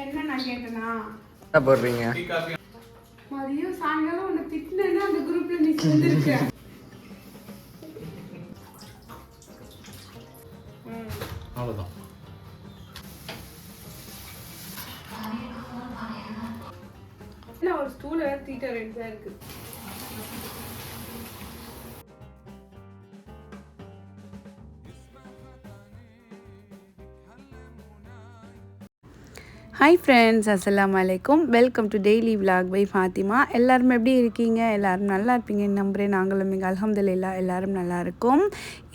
என்ன நான் கேட்டேனா? என்ன போடுறீங்க? மதியம் சாயங்காலம் உன்னை திட்டினேன்னா அந்த குரூப்ல நீ சேர்ந்துருக்க ஹாய் ஃப்ரெண்ட்ஸ் அஸ்லாம் அலைக்கும் welcome to daily vlog by Fatima எல்லாரும் எப்படி இருக்கீங்க? எல்லோரும் நல்லா இருப்பீங்கன்னு நம்புகிறேன் நாங்களும் இங்கே அல்ஹம்துலில்லா இல்லா நல்லா இருக்கோம்.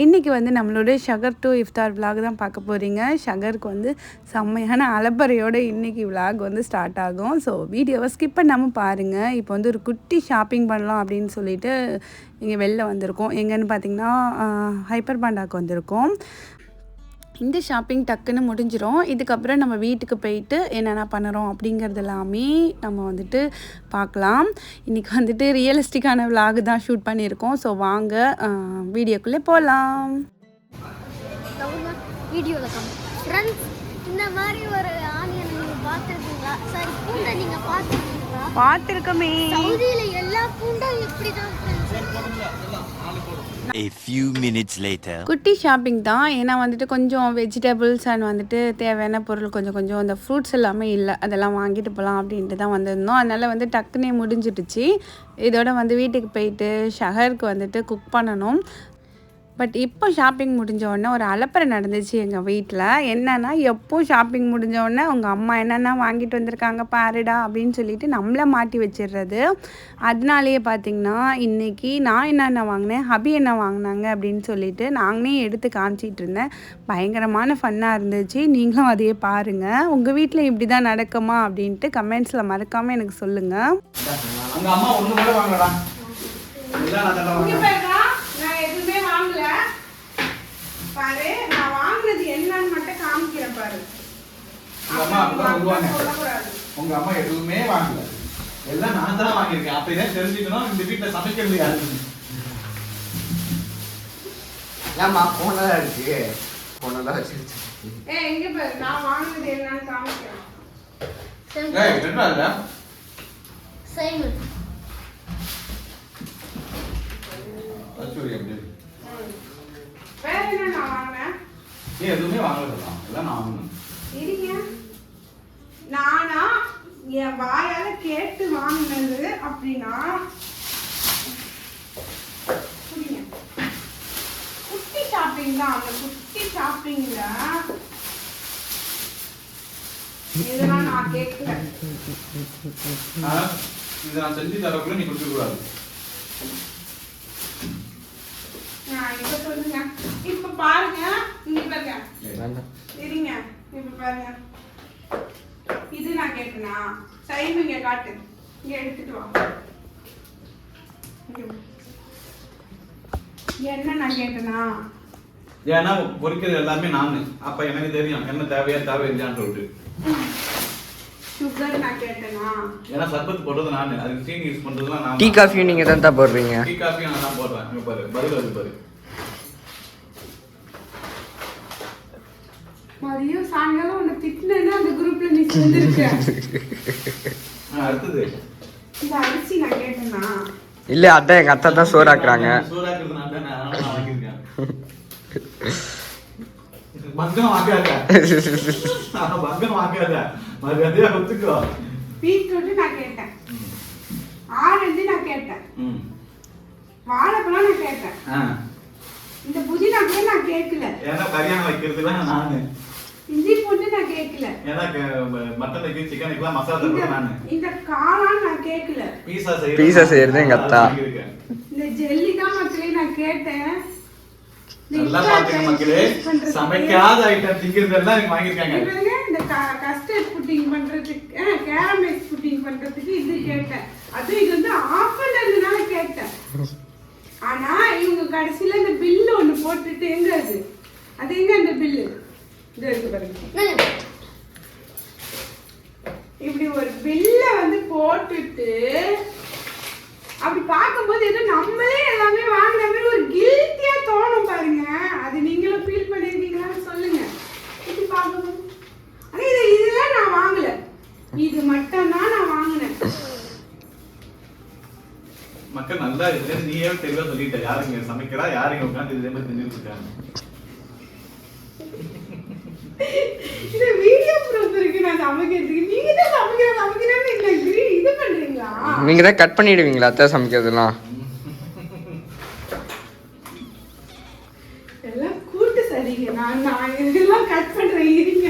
இன்றைக்கி வந்து நம்மளோட ஷகர் டு இஃப்தார் விலாக் தான் பார்க்க போகிறீங்க ஷகருக்கு வந்து செம்மையான அலப்பறையோட இன்றைக்கி விலாக் வந்து ஸ்டார்ட் ஆகும். ஸோ வீடியோவை ஸ்கிப் பண்ணாமல் பாருங்கள் இப்போ வந்து ஒரு குட்டி ஷாப்பிங் பண்ணலாம் அப்படின்னு சொல்லிட்டு இங்கே வெளில வந்திருக்கோம். எங்கன்னு பார்த்தீங்கன்னா ஹைப்பர் பாண்டாக்கு வந்திருக்கோம். இந்த ஷாப்பிங் டக்குன்னு முடிஞ்சிரும். இதுக்கப்புறம் நம்ம வீட்டுக்கு போயிட்டு என்னென்ன பண்ணுறோம் அப்படிங்கிறது எல்லாமே நம்ம வந்துட்டு பார்க்கலாம். இன்றைக்கி வந்துட்டு ரியலிஸ்டிக்கான விலாக் தான் ஷூட் பண்ணியிருக்கோம். ஸோ வாங்க வீடியோக்குள்ளே போகலாம் இந்த மாதிரி ஒரு ஆனியன் நீங்கள் பார்த்துருக்கீங்களா? சாரி பூண்டை நீங்கள் பார்த்துருக்கீங்களா? பார்த்துருக்கமே. சவுதியில் எல்லா பூண்டும் இப்படி தான் A few minutes later. குட்டி ஷாப்பிங் தான். ஏன்னா வந்துட்டு கொஞ்சம் வெஜிடபிள்ஸ் அண்ட் வந்துட்டு தேவையான பொருள் கொஞ்சம் கொஞ்சம் அந்த ஃப்ரூட்ஸ் எல்லாமே இல்லை. அதெல்லாம் வாங்கிட்டு போகலாம் அப்படின்ட்டு தான் வந்திருந்தோம். அதனால் வந்து டக்குனே முடிஞ்சிடுச்சு. இதோட வந்து வீட்டுக்கு போயிட்டு ஷஹருக்கு வந்துட்டு குக் பண்ணணும். பட் இப்போ ஷாப்பிங் முடிஞ்ச உடனே ஒரு அலப்பறை நடந்துச்சு எங்கள் வீட்டில் என்னன்னா எப்போ ஷாப்பிங் முடிஞ்ச உடனே அவங்க அம்மா என்னென்ன வாங்கிட்டு வந்திருக்காங்க பாருடா அப்படின்னு சொல்லிட்டு நம்மளை மாட்டி வச்சிடுறது. அதனாலேயே பார்த்தீங்கன்னா இன்றைக்கி நான் என்னென்ன வாங்கினேன் ஹபி என்ன வாங்கினாங்க அப்படின்னு சொல்லிட்டு நாங்களே எடுத்து காமிச்சிட்டு இருந்தேன். பயங்கரமான ஃபன்னாக இருந்துச்சு. நீங்களும் அதையே பாருங்கள் உங்கள் வீட்டில் இப்படி தான் நடக்குமா அப்படின்ட்டு கமெண்ட்ஸில் மறக்காமல் எனக்கு சொல்லுங்கள் அங்க அம்மா ஒண்ணு கூட வாங்கலடா எல்லாம் நான் தண்டை இங்க வாங்கினேன் பாருடா, நான் எதுவுமே வாங்கல பாரு நான் வாங்குனது என்னன்னு மட்டும் காமிக்கிறேன் பாரு. உங்க அம்மா அப்படிதான் சொல்லுவாங்க சொல்லக்கூடாது. உங்க அம்மா எதுவுமே வாங்கல. எல்லாம் நான் தான் வாங்கியிருக்கேன். அப்படிதான் தெரிஞ்சுக்கணும்? இந்த வீட்டுல சமைக்கிறது யாருன்னு ஏம்மா போனதா இருக்கு போனதா வச்சிருச்சு. ஏய் எங்க பாரு நான் வாங்குனது என்னன்னு காமிக்கிறேன். ஏய் என்ன இல்ல? சைமன் அச்சூரி இருக்கு. வேற என்ன நான் வாங்கினேன்? நீ எதுவுமே வாங்கலாம் எல்லாம் நான் வாங்கினேன். இருங்க நானா என் வாயால கேட்டு வாங்கினது அப்படின்னா. குட்டி ஷாப்பிங் தான். அந்த குட்டி ஷாப்பிங்ல இதெல்லாம் நான் கேட்கல. இதை நான் செஞ்சு தரக்குள்ள நீ கொடுக்க கூடாது நான் இப்ப சொல்லுங்க இப்ப பாருங்க இங்க பாருங்க. வேண்டாம். இருங்க இப்ப பாருங்க. இது நான் கேட்டனா? சைன் இங்க காட்டு. இங்க எடுத்துட்டு வா. இங்க. வா. என்ன நான் கேட்டனா? ஏன்னா பொறிக்கிறது எல்லாமே நானு. அப்ப எனக்கு தெரியும் என்ன தேவையா தேவையில்லையான்னு சொல்லிட்டு. சுகர் நான் கேட்டனா? ஏன்னா சர்பத் போடுறது நானு. அதுக்கு சீனி யூஸ் பண்றதுலாம் நான் டீ காஃபி நீங்க தான் தான் போடுறீங்க. டீ காஃபி நான் தான் போடுறேன் இங்க பாரு பதில் வருது பாரு. மதியம் சாயங்காலம் உன்னை திட்டினேன்னா அந்த குரூப்ல நீ சேர்ந்துருக்க. ஆ, அடுத்தது. இந்த அரிசி நான் கேட்டனா இல்ல அதான் எங்க அத்தா தான் சோறாக்குறாங்க. சூடாக்குறது நான் தானே அதனால நான் வாங்கியிருக்கேன். பங்கம் வாங்காத. மரியாதையா ஒத்துக்கோ. பீட்ரூட் நான் கேட்டேன். ஆரஞ்சு நான் கேட்டேன். ம். வாழைப்பழம் நான் கேட்டேன். ஆ. இந்த புதினா கூட நான் கேட்கல. ஏன்னா கல்யாணம் வைக்கிறதுலாம் நானு. இஞ்சி பூண்டு நான் கேட்கல ஏன்னா க- மட்டனுக்கு சிக்கனுக்குலாம் மசாலா தருவது நானு. இந்த காளான் நான் கேட்கல பீஸா செய்யறது பீஸா செய்யறது எங்க அத்தா. அது வாங்கியிருக்கேன். இந்த ஜெல்லி தான் மக்களே நான் கேட்டேன். நல்லா பாத்துங்க மக்களே. சமைக்காத ஐட்டம் திங்கிறது எல்லாம் எனக்கு வாங்கியிருக்காங்க. இந்த கஸ்டர்ட் புட்டிங் பண்றதுக்கு கேரமைஸ் புட்டிங் பண்றதுக்கு இது கேட்டேன். அது இது வந்து ஆஃபர்ல இருந்தனால கேட்டேன். ஆனா இவங்க கடைசியில இந்த பில்லு ஒண்ணு போட்டுட்டு எங்க அது? அது எங்க அந்த பில்லு இப்படி ஒரு பில்ல வந்து போட்டுட்டு அப்படி பார்க்கும்போது ஏதோ நம்மளே எல்லாமே வாங்கின மாதிரி ஒரு கில்ட்டியா தோணும் பாருங்க. அது நீங்களும் ஃபீல் பண்ணியிருக்கீங்களான்னு சொல்லுங்க. இப்படி பார்க்கணும் ஆனால் இது இதெல்லாம் நான் வாங்கல. இது மட்டும்தான் நான் வாங்கினேன். மக்கள் நல்லா இருக்கு நீயே தெளிவா சொல்லிட்ட. யாருங்க சமைக்கிறா? யாருங்க உட்காந்து இதே மாதிரி தின்னு இருக்காங்க? இது வீடியோ ப்ரூஃப் இருக்கு நான் சமைக்கிறதுக்கு நீங்க தான் சமைக்கிற சமைக்கிறேன்னு இல்லை இது பண்றீங்களா? நீங்க தான் கட் பண்ணிடுவீங்களா அத்தை சமைக்கிறதுலாம்? எல்லாம் கூட்டு சரிங்க. நான் நான் இதெல்லாம் கட் பண்றேன் இருங்க.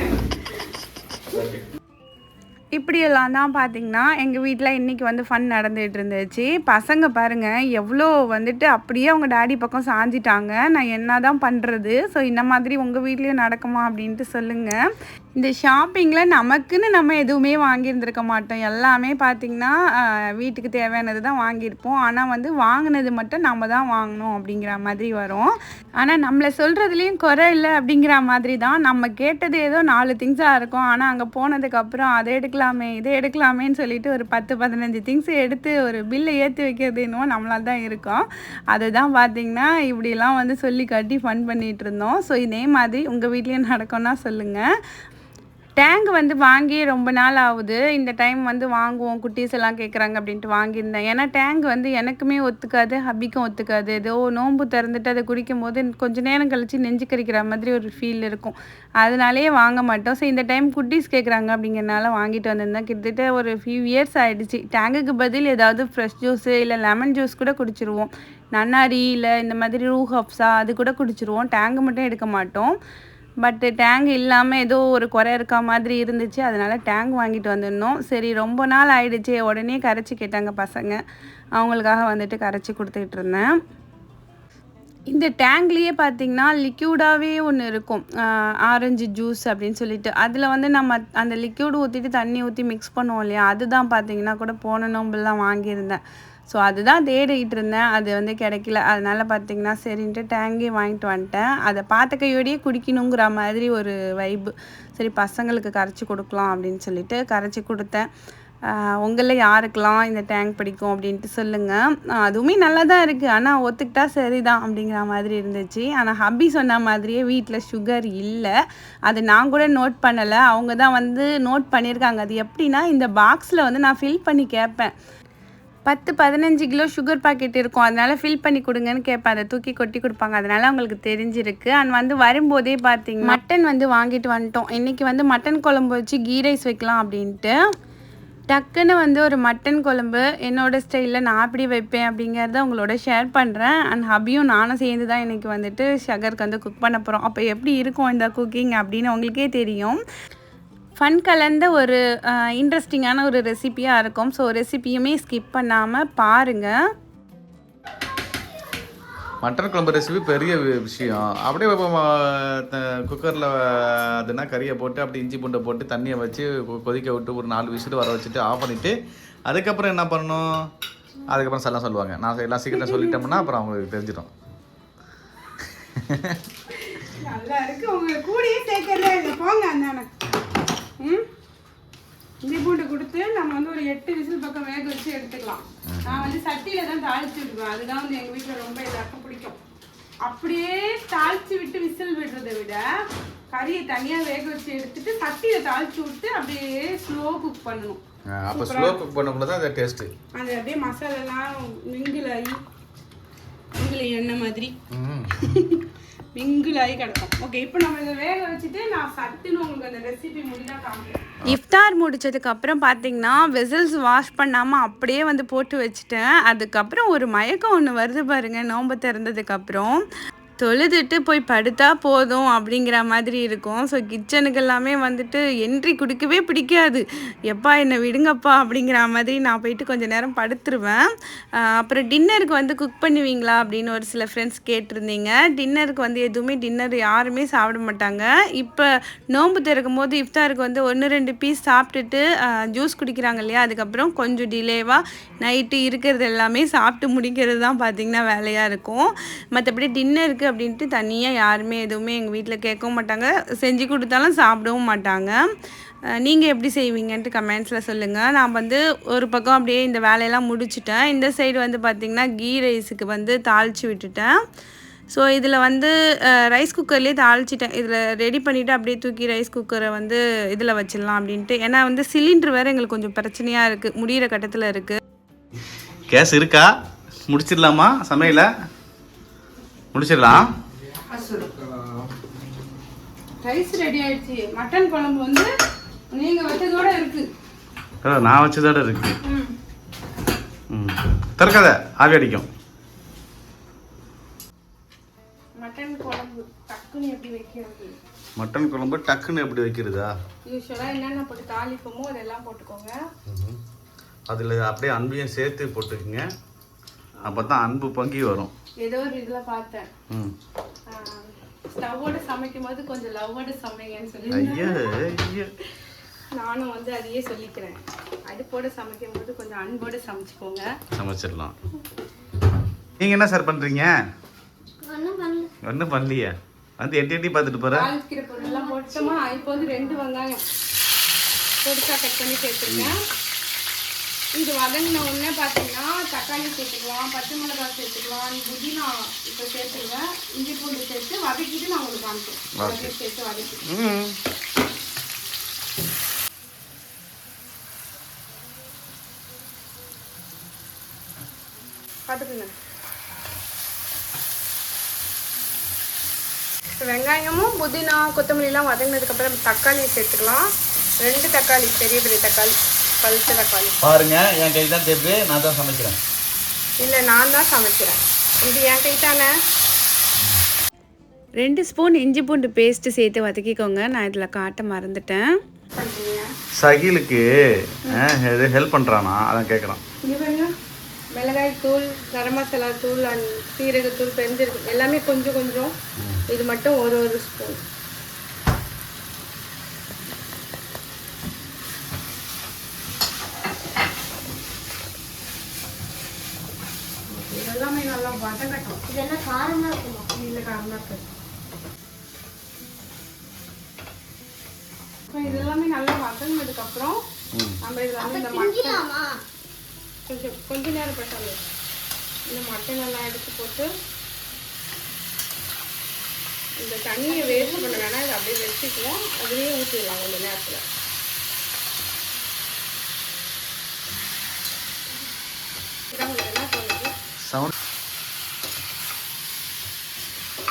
இப்படியெல்லாம் தான் பார்த்தீங்கன்னா எங்கள் வீட்டில் இன்றைக்கி வந்து ஃபன் நடந்துகிட்டு இருந்துச்சு. பசங்க பாருங்கள் எவ்வளோ வந்துட்டு அப்படியே அவங்க டேடி பக்கம் சாஞ்சிட்டாங்க. நான் என்ன தான் பண்ணுறது ஸோ இந்த மாதிரி உங்கள் வீட்லேயும் நடக்குமா அப்படின்ட்டு சொல்லுங்கள் இந்த ஷாப்பிங்கில் நமக்குன்னு நம்ம எதுவுமே வாங்கியிருந்திருக்க மாட்டோம். எல்லாமே பார்த்திங்கன்னா வீட்டுக்கு தேவையானது தான் வாங்கியிருப்போம். ஆனால் வந்து வாங்கினது மட்டும் நம்ம தான் வாங்கணும் அப்படிங்கிற மாதிரி வரும். ஆனால் நம்மளை சொல்கிறதுலேயும் குறை இல்லை அப்படிங்கிற மாதிரி தான் நம்ம கேட்டது ஏதோ நாலு திங்ஸாக இருக்கும். ஆனால் அங்கே போனதுக்கப்புறம் அதை எடுக்கலாமே இதை எடுக்கலாமேன்னு சொல்லிட்டு ஒரு பத்து பதினஞ்சு திங்ஸ் எடுத்து ஒரு பில்லை ஏற்றி வைக்கிறது என்னவோ நம்மளால தான் இருக்கும். அதுதான் பார்த்திங்கன்னா இப்படிலாம் வந்து சொல்லி கட்டி ஃபன் பண்ணிகிட்டு இருந்தோம். ஸோ இதே மாதிரி உங்கள் வீட்லேயும் நடக்கும்னா சொல்லுங்கள் டேங்க் வந்து வாங்கி ரொம்ப நாள் ஆகுது. இந்த டைம் வந்து வாங்குவோம் குட்டீஸ் எல்லாம் கேட்குறாங்க அப்படின்ட்டு வாங்கியிருந்தேன். ஏன்னா டேங்க் வந்து எனக்குமே ஒத்துக்காது ஹபிக்கும் ஒத்துக்காது. ஏதோ நோன்பு திறந்துட்டு அதை குடிக்கும் போது கொஞ்ச நேரம் கழித்து நெஞ்சு கறிக்கிற மாதிரி ஒரு ஃபீல் இருக்கும். அதனாலேயே வாங்க மாட்டோம். ஸோ இந்த டைம் குட்டீஸ் கேட்குறாங்க அப்படிங்கிறனால வாங்கிட்டு வந்திருந்தேன். கிட்டத்தட்ட ஒரு ஃபியூ இயர்ஸ் ஆகிடுச்சு டேங்குக்கு பதில் ஏதாவது ஃப்ரெஷ் ஜூஸு இல்லை லெமன் ஜூஸ் கூட குடிச்சிருவோம். நன்னாரி இல்லை இந்த மாதிரி ரூ ஹப்ஸா அது கூட குடிச்சிருவோம். டேங்கு மட்டும் எடுக்க மாட்டோம். பட்டு டேங்க் இல்லாமல் ஏதோ ஒரு குறை இருக்க மாதிரி இருந்துச்சு. அதனால டேங்க் வாங்கிட்டு வந்துடணும் சரி ரொம்ப நாள் ஆயிடுச்சு. உடனே கரைச்சி கேட்டாங்க பசங்க. அவங்களுக்காக வந்துட்டு கரைச்சி கொடுத்துக்கிட்டு இருந்தேன். இந்த டேங்க்லேயே பார்த்திங்கன்னா லிக்யூடாகவே ஒன்று இருக்கும். ஆரஞ்சு ஜூஸ் அப்படின்னு சொல்லிட்டு. அதில் வந்து நம்ம அந்த லிக்யூடு ஊற்றிட்டு தண்ணி ஊற்றி மிக்ஸ் பண்ணுவோம் இல்லையா? அதுதான் பார்த்திங்கன்னா கூட போன நோம்புலாம் வாங்கியிருந்தேன். ஸோ அதுதான் தேடிக்கிட்டு இருந்தேன் அது வந்து கிடைக்கல. அதனால் பார்த்தீங்கன்னா சரின்ட்டு டேங்கே வாங்கிட்டு வந்துட்டேன். அதை பார்த்த கையோடையே குடிக்கணுங்கிற மாதிரி ஒரு வைப்பு சரி பசங்களுக்கு கரைச்சி கொடுக்கலாம் அப்படின்னு சொல்லிட்டு கரைச்சி கொடுத்தேன். உங்களில் யாருக்கெல்லாம் இந்த டேங்க் பிடிக்கும் அப்படின்ட்டு சொல்லுங்கள் அதுவுமே நல்லா தான் இருக்குது ஆனால் ஒத்துக்கிட்டா சரிதான் அப்படிங்கிற மாதிரி இருந்துச்சு. ஆனால் ஹப்பி சொன்ன மாதிரியே வீட்டில் சுகர் இல்லை. அது நான் கூட நோட் பண்ணலை. அவங்க தான் வந்து நோட் பண்ணியிருக்காங்க. அது எப்படின்னா இந்த பாக்ஸில் வந்து நான் ஃபில் பண்ணி கேட்பேன். பத்து பதினஞ்சு கிலோ சுகர் பாக்கெட் இருக்கும். அதனால் ஃபில் பண்ணி கொடுங்கன்னு கேட்பேன் அதை தூக்கி கொட்டி கொடுப்பாங்க. அதனால் அவங்களுக்கு தெரிஞ்சிருக்கு. அண்ட் வந்து வரும்போதே பார்த்தீங்க மட்டன் வந்து வாங்கிட்டு வந்துட்டோம். இன்றைக்கி வந்து மட்டன் குழம்பு வச்சு கீ ரைஸ் வைக்கலாம் அப்படின்ட்டு. டக்குன்னு வந்து ஒரு மட்டன் குழம்பு என்னோட ஸ்டைலில் நான் எப்படி வைப்பேன் அப்படிங்கிறத உங்களோட ஷேர் பண்ணுறேன் அண்ட் ஹபியும் நானும் சேர்ந்து தான் எனக்கு வந்துட்டு ஷகருக்கு வந்து குக் பண்ண போகிறோம் அப்போ எப்படி இருக்கும் இந்த குக்கிங் அப்படின்னு உங்களுக்கே தெரியும். ஃபன் கலந்த ஒரு இன்ட்ரெஸ்டிங்கான ஒரு ரெசிபியாக இருக்கும். ஸோ ரெசிபியுமே ஸ்கிப் பண்ணாமல் பாருங்கள் மட்டன் குழம்பு ரெசிபி பெரிய விஷயம். அப்படியே குக்கரில் அதுனா கறியை போட்டு அப்படி இஞ்சி பூண்டை போட்டு தண்ணியை வச்சு கொ- கொதிக்க விட்டு ஒரு நாலு விசில் வர வச்சுட்டு ஆஃப் பண்ணிவிட்டு அதுக்கப்புறம் என்ன பண்ணணும்? அதுக்கப்புறம் எல்லாம் சொல்லுவாங்க. நான் எல்லாம் சீக்கிரம் சொல்லிட்டோம்னா அப்புறம் அவங்களுக்கு தெரிஞ்சிடும். நல்லா இருக்கு. உங்க கூடயே சேர்க்கறதே இல்லை. போங்க அந்தான ம் இஞ்சி பூண்டு கொடுத்து நம்ம வந்து ஒரு எட்டு விசில் பக்கம் வேக வச்சு எடுத்துக்கலாம். நான் வந்து சட்டியில தான் தாளிச்சு விடுவேன். அதுதான் வந்து எங்க வீட்ல ரொம்ப எல்லாருக்கும் பிடிக்கும். அப்படியே தாளிச்சு விட்டு விசில் விடுறதை விட கறியை தனியா வேக வச்சு எடுத்துட்டு சட்டியில தாளிச்சு விட்டு அப்படியே ஸ்லோ குக் பண்ணணும். அப்போ ஸ்லோ குக் பண்ணக்குள்ள தான் அது டேஸ்ட்டு அது அப்படியே மசாலாலாம் மிங்கிள் ஆகி மிங்கிள் எண்ணெய் மாதிரி. மிங்கிள் கிடக்கும். ஓகே இப்போ நம்ம இதை வேக வச்சுட்டு நான் சட்டுன்னு உங்களுக்கு அந்த ரெசிபி முடிஞ்சா காமிக்கிறேன். இஃப்தார் முடிச்சதுக்கு அப்புறம் பார்த்தீங்கன்னா வெசல்ஸ் வாஷ் பண்ணாமல் அப்படியே வந்து போட்டு வச்சுட்டேன். அதுக்கப்புறம் ஒரு மயக்கம் ஒன்று வருது பாருங்க நோம்பு திறந்ததுக்கப்புறம். தொழுதுட்டு போய் படுத்தா போதும் அப்படிங்கிற மாதிரி இருக்கும். ஸோ கிச்சனுக்கு எல்லாமே வந்துட்டு என்ட்ரி கொடுக்கவே பிடிக்காது. எப்பா என்னை விடுங்கப்பா அப்படிங்கிற மாதிரி நான் போயிட்டு கொஞ்சம் நேரம் படுத்துருவேன். அப்புறம் டின்னருக்கு வந்து குக் பண்ணுவீங்களா அப்படின்னு ஒரு சில ஃப்ரெண்ட்ஸ் கேட்டிருந்தீங்க. டின்னருக்கு வந்து எதுவுமே டின்னர் யாருமே சாப்பிட மாட்டாங்க. இப்போ நோன்பு திறக்கும் போது இஃப்தாருக்கு வந்து ஒன்று ரெண்டு பீஸ் சாப்பிட்டுட்டு ஜூஸ் குடிக்கிறாங்க இல்லையா? அதுக்கப்புறம் கொஞ்சம் டிலேவாக நைட்டு இருக்கிறது எல்லாமே சாப்பிட்டு முடிக்கிறது தான் பார்த்திங்கன்னா வேலையாக இருக்கும். மற்றபடி டின்னருக்கு அப்படின்ட்டு தனியாக யாருமே எதுவுமே எங்கள் வீட்டில் கேட்கவும் மாட்டாங்க. செஞ்சு கொடுத்தாலும் சாப்பிடவும் மாட்டாங்க. நீங்கள் எப்படி செய்வீங்கன்ட்டு கமெண்ட்ஸில் சொல்லுங்கள் நான் வந்து ஒரு பக்கம் அப்படியே இந்த வேலையெல்லாம் முடிச்சிட்டேன். இந்த சைடு வந்து பார்த்திங்கன்னா கீ ரைஸுக்கு வந்து தாளித்து விட்டுட்டேன். ஸோ இதில் வந்து ரைஸ் குக்கர்லேயே தாளிச்சிட்டேன். இதில் ரெடி பண்ணிவிட்டு அப்படியே தூக்கி ரைஸ் குக்கரை வந்து இதில் வச்சிடலாம் அப்படின்ட்டு. ஏன்னா வந்து சிலிண்டர் வேறு எங்களுக்கு கொஞ்சம் பிரச்சனையாக இருக்குது முடிகிற கட்டத்தில் இருக்குது கேஸ் இருக்கா? முடிச்சிடலாமா? சமையலை? முடிச்சிடலாம் ரைஸ் ரெடி ஆயிடுச்சு. மட்டன் குழம்பு வந்து நீங்க வச்சதோட இருக்கு. நான் வச்சதோட இருக்கு. திறக்காத ஆவி அடிக்கும். மட்டன் குழம்பு டக்குன்னு எப்படி வைக்கிறது? மட்டன் குழம்பு டக்குன்னு எப்படி வைக்கிறதா? யூஸ்வலா என்னென்ன போட்டு தாளிப்போமோ அதெல்லாம் போட்டுக்கோங்க. அதில் அப்படியே அன்பையும் சேர்த்து போட்டுக்குங்க. அப்போ தான் அன்பு பங்கி வரும். ஏதோ ஒரு இதுல பார்த்தேன். ம். ஸ்டவ்வோட சமைக்கும் போது கொஞ்சம் லவ்வோட சமைங்கன்னு சொல்லி. ஐயா ஐயா. நானும் வந்து அதையே சொல்லிக்கிறேன். அடுப்போட சமைக்கும் போது கொஞ்சம் அன்போட சமைச்சுக்கோங்க. சமைச்சிடலாம். நீங்கள் என்ன சார் பண்ணுறீங்க ஒன்றும் பண்ணல. ஒன்றும் பண்ணலையே. வந்து எட்டி எட்டி பார்த்துட்டு போகிற தாளிக்கிற பொருள்லாம் போட்டோமா? இப்போ வந்து ரெண்டு வெங்காயம். பொடிசா கட் பண்ணி சேர்த்துருக்கேன். இது வதங்கின உடனே பார்த்தீங்கன்னா தக்காளி சேர்த்துக்கலாம் பச்சை மிளகாய் சேர்த்துக்கலாம் புதினா இப்போ சேர்த்துருவேன் இஞ்சி பூண்டு சேர்த்து வதக்கிட்டு நான் உங்களுக்கு எல்லாத்தையும் சேர்த்து வதக்கி. பார்த்துக்குங்க. வெங்காயமும் புதினா கொத்தமல்லிலாம் வதங்கினதுக்கப்புறம் தக்காளியை சேர்த்துக்கலாம். ரெண்டு தக்காளி பெரிய பெரிய தக்காளி. பழுத்த தக்காளி பாருங்க என் கை தான் தேப்பு நான் தான் சமைக்கிறேன். இல்லை நான் தான் சமைக்கிறேன். இது என் கை தானே? ரெண்டு ஸ்பூன் இஞ்சி பூண்டு பேஸ்ட்டு சேர்த்து வதக்கிக்கோங்க. நான் இதில் காட்ட மறந்துட்டேன். சகிலுக்கு இது ஹெல்ப் பண்ணுறானா அதான் கேட்குறான் இங்கே பாருங்க. மிளகாய் தூள் கரம் மசாலா தூள் அண்ட் சீரகத்தூள் பெருஞ்சீரகம் எல்லாமே கொஞ்சம் கொஞ்சம். இது மட்டும் ஒரு ஒரு ஸ்பூன். இதெல்லாமே நல்லா வதங்கட்டும் இது என்ன காரமாக இருக்குமா? இல்லை காரமாக இருக்கு. இப்போ இதெல்லாமே நல்லா வதங்கினதுக்கப்புறம் நம்ம இதில் வந்து இந்த மட்டன். கொஞ்சம் கொஞ்ச நேரம் பட்டாங்க இந்த மட்டன் எல்லாம் எடுத்து போட்டு இந்த தண்ணியை வேஸ்ட் பண்ண வேணாம். இதை அப்படியே வச்சுக்குவோம் அதுலேயே ஊற்றிடலாம் கொஞ்ச நேரத்தில் இதான் உங்களுக்கு என்ன தோணுது சவுண்ட்.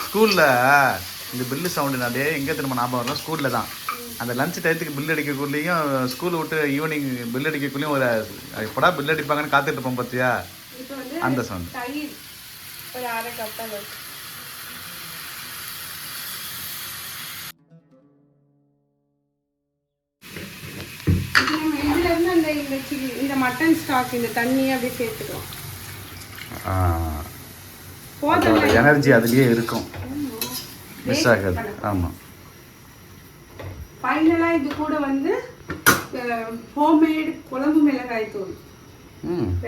ஸ்கூலில் இந்த பில்லு சவுண்டுனாலே எங்கே திரும்ப ஞாபகம் வரும் ஸ்கூலில் தான். அந்த லஞ்ச் டயத்துக்கு பில் அடிக்கக்குள்ளேயும் ஸ்கூல் விட்டு ஈவினிங் பில் அடிக்கக்குள்ளேயும் ஒரு எப்படா பில் அடிப்பாங்கன்னு காத்துட்டு இருப்போம் பார்த்தியா? அந்த சவுண்ட் இந்த மட்டன் ஸ்டாக் இந்த தண்ணியை அப்படியே சேர்த்துக்கலாம். போதும் அதோட எனர்ஜி அதுலேயே இருக்கும். மிஸ் ஆகாது. ஆமாம் ஃபைனலாக இது கூட வந்து ஹோம்மேட் குழம்பு மிளகாய் தூள்.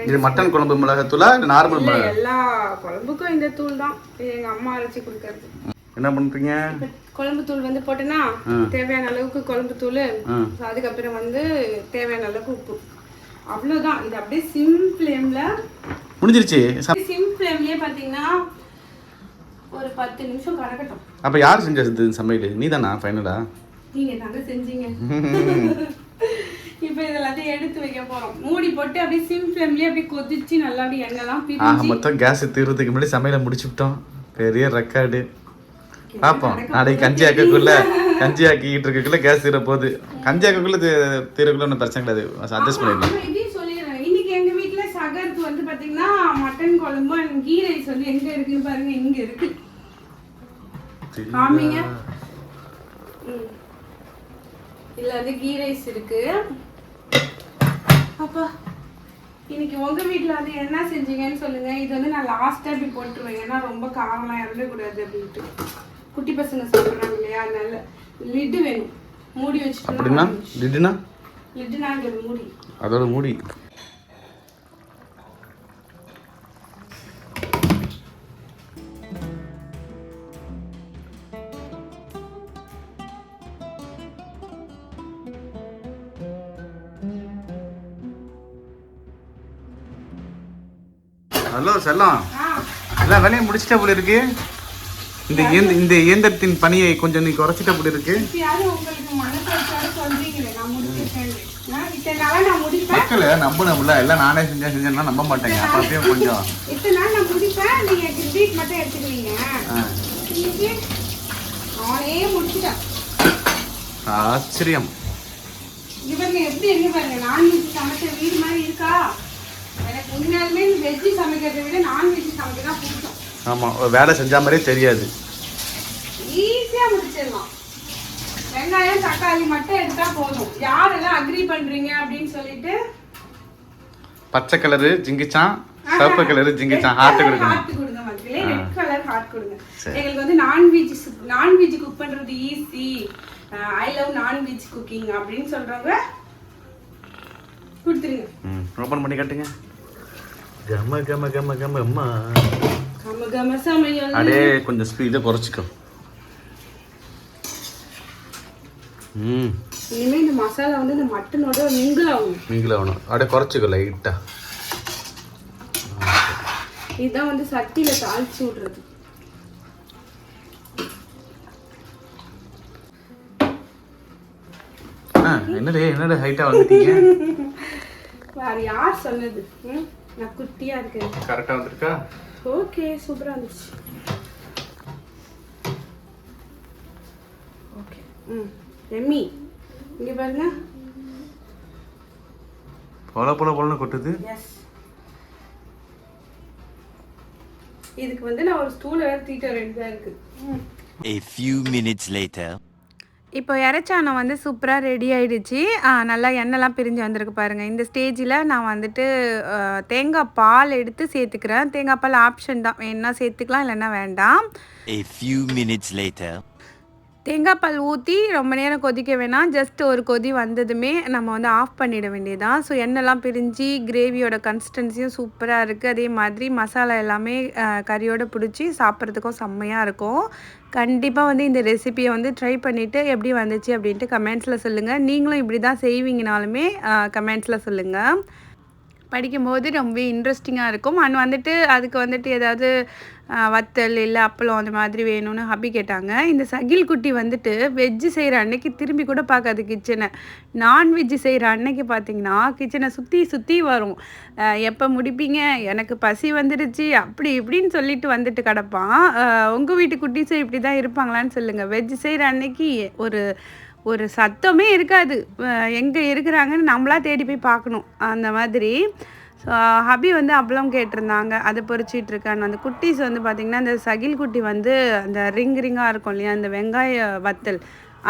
இது மட்டன் குழம்பு மிளகாத்தூளா இல்லை நார்மல் மிளகா எல்லா குழம்புக்கும் இந்த தூள் தான். இது எங்க அம்மா அரைச்சி கொடுக்கறது. என்ன பண்ணுறீங்க இப்ப குழம்பு தூள் வந்து போட்டேன்னா தேவையான அளவுக்கு குழம்பு தூள். அதுக்கப்புறம் வந்து தேவையான அளவுக்கு உப்பு. அவ்வளவுதான். இது அப்படியே சிம் ஃப்ளேம்ல முடிஞ்சிருச்சு. சிம் ஃப்ளேம்லயே பாத்தீங்கன்னா ஒரு பத்து நிமிஷம் கடக்கட்டும் அப்போ யார் செஞ்சது சமையல்? நீ தானா ஃபைனலா நீங்க தாங்க செஞ்சீங்க. இப்போ இதெல்லாத்தையும் எடுத்து வைக்க போறோம். மூடி போட்டு அப்படியே சிம் ஃப்ளேம்லயே அப்படியே கொதிச்சு நல்லா அப்படியே எண்ணெய்லாம் ஆக பிரிஞ்சு மொத்தம் கேஸ் தீர்றதுக்கு முன்னாடி சமையலை முடிச்சுட்டோம் பெரிய ரெக்கார்டு பார்ப்போம் நாளைக்கு கஞ்சி ஆக்கக்குள்ள கஞ்சி ஆக்கிட்டு இருக்கக்குள்ள கேஸ் தீர போகுது கஞ்சி ஆக்கக்குள்ள தீரக்குள்ள ஒன்றும் பிரச்சனை கிடையாது. அட்ஜஸ்ட் பண்ணிடலாம். பாத்தீங்கன்னா மட்டன் குழம்பு and கீ ரைஸ் வந்து எங்க இருக்குன்னு பாருங்க இங்க இருக்கு. காமிங்க. இதுல வந்து கீ ரைஸ் இருக்கு. அப்பா இன்னைக்கு உங்க வீட்ல வந்து என்ன செஞ்சீங்கன்னு சொல்லுங்க. இது வந்து நான் லாஸ்டா இப்படி போட்டுருவேன். ஏன்னா ரொம்ப காரமா இறங்கக்கூடாது அப்படின்ட்டு. குட்டி பசங்க சாப்பிடுறாங்க இல்லையா? அதனால லிட்டு வேணும். மூடி அப்படின்னா வச்சுட்டு லிட்டுனா? மூடி. அதோட மூடி. ஹலோ செல்லம். எல்லாம் வேலையை முடிச்சிட்ட போல இருக்கு. இந்த இந்த இயந்திரத்தின் பணியை கொஞ்சம் நீ குறைச்சிட்ட போல இருக்கு. மக்கள் நம்பணும்ல எல்லாம் நானே செஞ்சேன் செஞ்சேன்னா நம்ப மாட்டேங்க. அப்ப அப்படியே கொஞ்சம். ஆச்சரியம். இவங்க எப்படி எங்க பாருங்க? நான்வெஜ் சமைச்ச வீடு மாதிரி இருக்கா? உண்மையாலுமே வெஜ்ஜு சமைக்கிறதை விட நான்வெஜ் சமைக்க தான் பிடிக்கும். ஆமா ஒரு வேலை செஞ்ச மாதிரியே தெரியாது. ஈஸியா முடிச்சிடலாம். வெங்காயம் தக்காளி மட்டும் எடுத்தா போதும். யாரெல்லாம் அக்ரி பண்றீங்க அப்படின்னு சொல்லிட்டு? பச்சை கலரு ஜிங்கிச்சான். சிவப்பு கலரு ஜிங்கிச்சான். ஹார்ட் கொடுக்கணும். ஹார்ட் கொடுங்க மக்களே ரெட் கலர் ஹார்ட் கொடுங்க. எங்களுக்கு வந்து non veg non veg cook பண்றது easy I love non veg cooking அப்படின்னு சொல்றவங்க கொடுத்துருங்க. ம் ஓப்பன் பண்ணி காட்டுங்க. கம கம கம கம அம்மா கம கம சமையல். அப்படியே கொஞ்சம் ஸ்பீடை குறைச்சிக்கோ. ம். இனிமே இந்த மசாலா வந்து இந்த மட்டனோட மிங்கிள் ஆகும். நீங்களும் ஆகணும். அப்படியே குறைச்சிக்கோ லைட்டாக இதுதான் வந்து சட்டியில தாளிச்சு விடுறது. என்னடே என்னடே ஹைட்டாக வந்துட்டீங்க? வேற யார் சொன்னது? நான் குட்டியா இருக்கேன். கரெக்டாக வந்திருக்கா? ஓகே சூப்பரா இருந்துச்சு. ஓகே ம் எம்மி இங்க பாருங்க. பொல பொல பொலன்னு கொட்டுது. எஸ் இதுக்கு வந்து நான் ஒரு ஸ்டூல வேற தீட்ட வேண்டியதா இருக்கு. ம். A few minutes later. இப்போ இறைச்சானம் வந்து சூப்பராக ரெடி ஆகிடுச்சு நல்லா எண்ணெய்லாம் பிரிஞ்சு வந்திருக்கு பாருங்கள் இந்த ஸ்டேஜில் நான் வந்துட்டு தேங்காய் பால் எடுத்து சேர்த்துக்கிறேன். தேங்காய் பால் ஆப்ஷன் தான். வேணா சேர்த்துக்கலாம் இல்லைன்னா வேண்டாம். A few minutes later. தேங்காய் பால் ஊற்றி ரொம்ப நேரம் கொதிக்க வேணாம். ஜஸ்ட் ஒரு கொதி வந்ததுமே நம்ம வந்து ஆஃப் பண்ணிட வேண்டியதான் ஸோ எண்ணெய்லாம் பிரிஞ்சு கிரேவியோட கன்சிஸ்டன்சியும் சூப்பராக இருக்குது அதே மாதிரி மசாலா எல்லாமே கறியோடு பிடிச்சி சாப்பிட்றதுக்கும் செம்மையாக இருக்கும். கண்டிப்பாக வந்து இந்த ரெசிபியை வந்து ட்ரை பண்ணிவிட்டு எப்படி வந்துச்சு அப்படின்ட்டு கமெண்ட்ஸில் சொல்லுங்கள் நீங்களும் இப்படி தான் செய்வீங்கனாலுமே கமெண்ட்ஸில் சொல்லுங்கள் படிக்கும்போது ரொம்ப இன்ட்ரெஸ்டிங்காக இருக்கும். அண்ட் வந்துட்டு அதுக்கு வந்துட்டு ஏதாவது வத்தல் இல்லை அப்பளம் அந்த மாதிரி வேணும்னு ஹப்பி கேட்டாங்க. இந்த சகில் குட்டி வந்துட்டு வெஜ்ஜு செய்கிற அன்னைக்கு திரும்பி கூட பார்க்காது கிச்சனை நான்வெஜ்ஜு செய்கிற அன்னைக்கு பார்த்தீங்கன்னா கிச்சனை சுற்றி சுற்றி வரும். எப்போ முடிப்பீங்க? எனக்கு பசி வந்துடுச்சு அப்படி இப்படின்னு சொல்லிட்டு வந்துட்டு கிடப்பான். உங்கள் வீட்டு குட்டீஸும் இப்படி தான் இருப்பாங்களான்னு சொல்லுங்கள் வெஜ் செய்கிற அன்னைக்கு ஒரு ஒரு சத்தமே இருக்காது. எங்கே இருக்கிறாங்கன்னு நம்மளா தேடி போய் பார்க்கணும். அந்த மாதிரி. ஸோ ஹபி வந்து அப்பளம் கேட்டிருந்தாங்க. அதை பொரிச்சிட்டு அந்த குட்டீஸ் வந்து பார்த்திங்கன்னா அந்த சகில் குட்டி வந்து அந்த ரிங் ரிங்காக இருக்கும் இல்லையா? அந்த வெங்காய வத்தல்.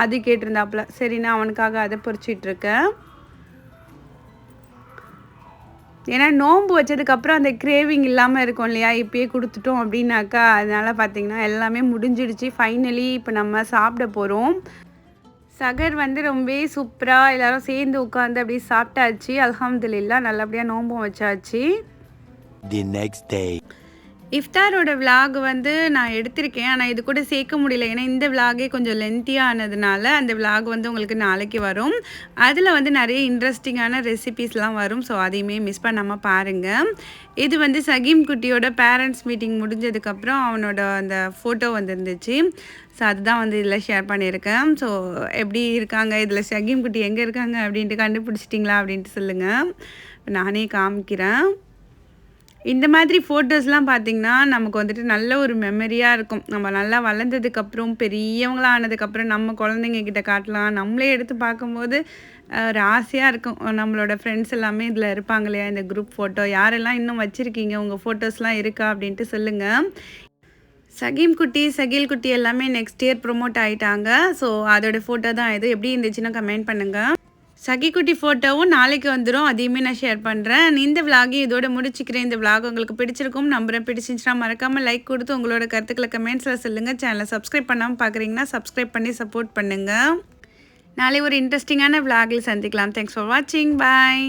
அது கேட்டிருந்தாப்புல. சரி நான் அவனுக்காக அதை பொறிச்சிட்ருக்கேன் ஏன்னா நோன்பு வச்சதுக்கப்புறம் அந்த கிரேவிங் இல்லாமல் இருக்கும் இல்லையா? இப்பயே கொடுத்துட்டோம் அப்படின்னாக்கா அதனால் பார்த்தீங்கன்னா எல்லாமே முடிஞ்சிடுச்சு. ஃபைனலி இப்போ நம்ம சாப்பிட போகிறோம் சகர் வந்து ரொம்பவே சூப்பராக எல்லாரும் சேர்ந்து உட்காந்து அப்படியே சாப்பிட்டாச்சு. அல்ஹம்துலில்லா நல்லபடியாக நோம்பும் வச்சாச்சு. தி நெக்ஸ்ட் டே இஃப்தாரோட விலாக் வந்து நான் எடுத்திருக்கேன். ஆனால் இது கூட சேர்க்க முடியல. ஏன்னா இந்த விலாகே கொஞ்சம் லென்த்தியாக ஆனதுனால அந்த விலாக் வந்து உங்களுக்கு நாளைக்கு வரும். அதில் வந்து நிறைய இன்ட்ரெஸ்டிங்கான ரெசிபீஸ்லாம் வரும். ஸோ அதையுமே மிஸ் பண்ணாமல் பாருங்கள் இது வந்து சகீம் குட்டியோட பேரண்ட்ஸ் மீட்டிங் முடிஞ்சதுக்கப்புறம் அவனோட அந்த ஃபோட்டோ வந்துருந்துச்சு. ஸோ அதுதான் வந்து இதில் ஷேர் பண்ணியிருக்கேன். ஸோ எப்படி இருக்காங்க? இதில் சகீம் குட்டி எங்கே இருக்காங்க? அப்படின்ட்டு கண்டுபிடிச்சிட்டிங்களா? அப்படின்ட்டு சொல்லுங்கள் நானே காமிக்கிறேன். இந்த மாதிரி ஃபோட்டோஸ்லாம் பார்த்திங்கன்னா நமக்கு வந்துட்டு நல்ல ஒரு மெமரியாக இருக்கும். நம்ம நல்லா வளர்ந்ததுக்கப்புறம் பெரியவங்களா ஆனதுக்கப்புறம் நம்ம குழந்தைங்க கிட்ட காட்டலாம். நம்மளே எடுத்து பார்க்கும்போது ஒரு ஆசையாக இருக்கும். நம்மளோட ஃப்ரெண்ட்ஸ் எல்லாமே இதில் இருப்பாங்க இல்லையா? இந்த குரூப் ஃபோட்டோ யாரெல்லாம் இன்னும் வச்சுருக்கீங்க? உங்கள் ஃபோட்டோஸ்லாம் இருக்கா? அப்படின்ட்டு சொல்லுங்கள் சகீம் குட்டி சகில் குட்டி எல்லாமே நெக்ஸ்ட் இயர் ப்ரொமோட் ஆகிட்டாங்க ஸோ அதோட ஃபோட்டோ தான் இது. எப்படி இருந்துச்சுன்னா கமெண்ட் பண்ணுங்கள் சகிக்குட்டி ஃபோட்டோவும் நாளைக்கு வந்துடும் அதையுமே நான் ஷேர் பண்ணுறேன் இந்த விலாகையும் இதோட முடிச்சுக்கிறேன். இந்த விலாக் உங்களுக்கு பிடிச்சிருக்கும். நம்புறேன். பிடிச்சிருந்துச்சுன்னா மறக்காமல் லைக் கொடுத்து உங்களோட கருத்துக்களை கமெண்ட்ஸில் சொல்லுங்கள் சேனலை சப்ஸ்கிரைப் பண்ணாமல் பார்க்குறீங்கன்னா சப்ஸ்கிரைப் பண்ணி சப்போர்ட் பண்ணுங்கள் நாளை ஒரு இன்ட்ரெஸ்டிங்கான விலாகில் சந்திக்கலாம். தேங்க்ஸ் ஃபார் வாட்சிங் பாய்